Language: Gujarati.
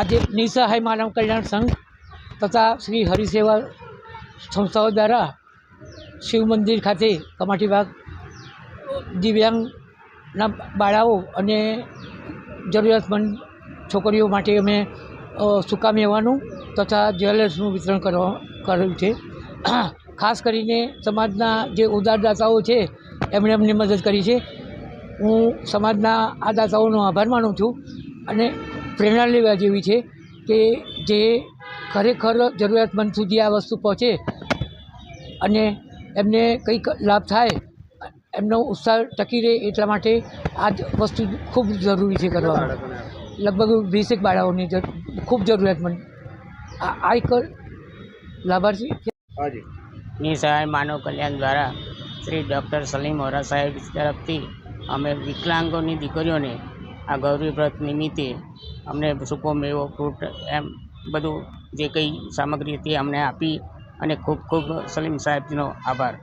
આજે નિસહાય માનવ કલ્યાણ સંઘ તથા શ્રી હરિસેવા સંસ્થાઓ દ્વારા શિવ મંદિર ખાતે કમાટીબાગ દિવ્યાંગના બાળાઓ અને જરૂરિયાતમંદ છોકરીઓ માટે અમે સૂકા મેવાનું તથા જ્વેલર્સનું વિતરણ કરવા કર્યું છે. ખાસ કરીને સમાજના જે ઉદારદાતાઓ છે, એમણે અમને મદદ કરી છે. હું સમાજના આ દાતાઓનો આભાર માનું છું અને પ્રેરણા લેવા જેવી છે કે જે ખરેખર જરૂરિયાતમંદ સુધી આ વસ્તુ પહોંચે અને એમને કંઈક લાભ થાય એમનો ઉત્સાહ ટકી રહે એટલા માટે આ જ વસ્તુ ખૂબ જરૂરી છે કરવા લગભગ વીસેક બાળાઓની ખૂબ જરૂરિયાતમંદ. આ એક લાભાર્થી નિસહાય માનવ કલ્યાણ દ્વારા શ્રી ડૉક્ટર સલીમ વોરા સાહેબ તરફથી અમે વિકલાંગોની દીકરીઓને આ ગૌરી વ્રત નિમિત્તે અમને સૂકો મેવો ફ્રૂટ એમ બધું જે કંઈ સામગ્રી હતી અમને આપી અને ખૂબ ખૂબ સલીમ સાહેબનો આભાર.